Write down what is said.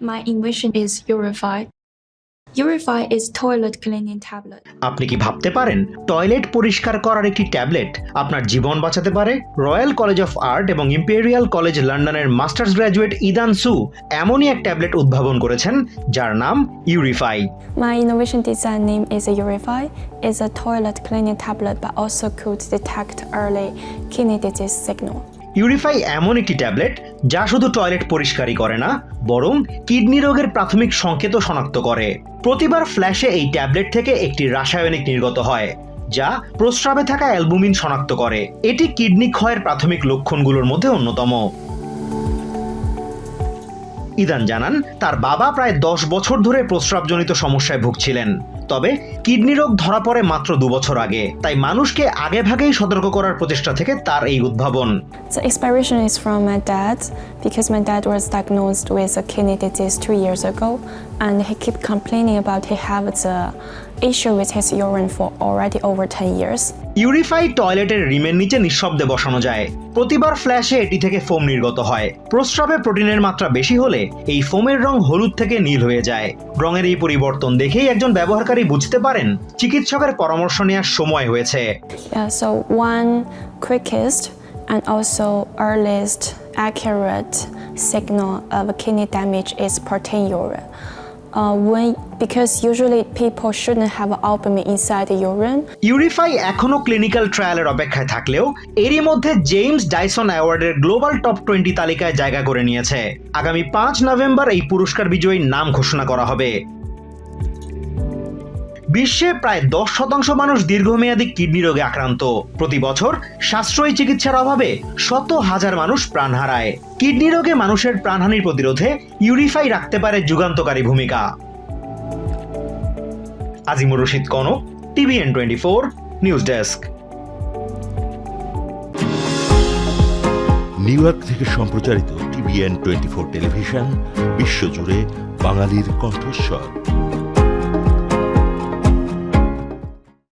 My invention is Urify. Urify is toilet cleaning tablet. আপনি কি ভাবতে পারেন টয়লেট পরিষ্কার করার একটি ট্যাবলেট আপনার জীবন বাঁচাতে পারে রয়্যাল কলেজ অফ আর্ট এবং ইম্পেরিয়াল কলেজ লন্ডনের মাস্টার্স গ্র্যাজুয়েট ইদান সু এমনই এক ট্যাবলেট উদ্ভাবন করেছেন যার নাম ইউরিফাই My innovation design name is Urify. It's a toilet cleaning tablet but also could detect early kidney disease signal. ইউরিফাই এমন একটি ট্যাবলেট যা শুধু টয়লেট পরিষ্কারই করে না, বরং কিডনি রোগের প্রাথমিক সংকেতও শনাক্ত করে। প্রতিবার ফ্ল্যাশে এই ট্যাবলেট থেকে একটি রাসায়নিক নির্গত হয়, যা প্রস্রাবে থাকা অ্যালবুমিন শনাক্ত করে। এটি কিডনি ক্ষয়ের প্রাথমিক লক্ষণগুলোর মধ্যে অন্যতম। ইদান জানান, তার বাবা প্রায় দশ বছর ধরে প্রস্রাবজনিত সমস্যায় ভুগছিলেন। তবে কিডনি রোগ ধরা পড়ে মাত্র দু বছর আগে। তাই মানুষকে আগে ভাগেই সতর্ক করার প্রচেষ্টা থেকে তার এই উদ্ভাবন। Expiration is from my dad because my dad was diagnosed with a kidney disease 3 years ago and he keep complaining about he have its issue with his urine for already over 10 years. Urify টয়লেটের রিমের নিচে নিঃশব্দে বসানো যায় প্রতিবার ফ্ল্যাশে এটি থেকে foam নির্গত হয় প্রস্রাবে প্রোটিনের মাত্রা বেশি হলে এই ফোমের রং হলুদ থেকে নীল হয়ে যায় রঙের এই পরিবর্তন দেখেই একজন ব্যবহারকারী বুঝতে পারেন চিকিৎসকের পরামর্শ নেওয়ার সময় হয়েছে so one quickest and also earliest accurate signal of kidney damage is proteinuria. Uh, when, because usually people shouldn't have albumin inside the urine, Urify এখনও ক্লিনিক্যাল ট্রায়ালের অপেক্ষায় থাকলেও এরই মধ্যে জেমস ডাইসন অ্যাওয়ার্ডের গ্লোবাল টপ টোয়েন্টি তালিকায় জায়গা করে নিয়েছে। আগামী পাঁচ নভেম্বর এই পুরস্কার বিজয়ীর নাম ঘোষণা করা হবে। বিশ্বে প্রায় দশ শতাংশ মানুষ দীর্ঘমেয়াদী কিডনি রোগে আক্রান্ত। প্রতি বছর সাশ্রয়ী চিকিৎসার অভাবে শত হাজার মানুষ প্রাণ হারায়। কিডনি রোগে মানুষের প্রাণহানির প্রতিরোধে ইউরিফাই রাখতে পারে যুগান্তকারী ভূমিকা। Azimur Rashid Konok, TVN twenty four, news desk. New York থেকে সম্প্রচারিত টিভিএন টোয়েন্টি ফোর টেলিভিশন, বিশ্বজুড়ে বাঙালির কণ্ঠস্বর।